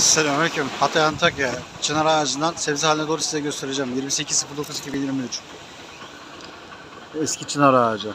Selamünaleyküm. Hatay Antakya Çınar Ağacı'ndan sebze haline doğru size göstereceğim. 28.09.2023 Eski Çınar Ağacı.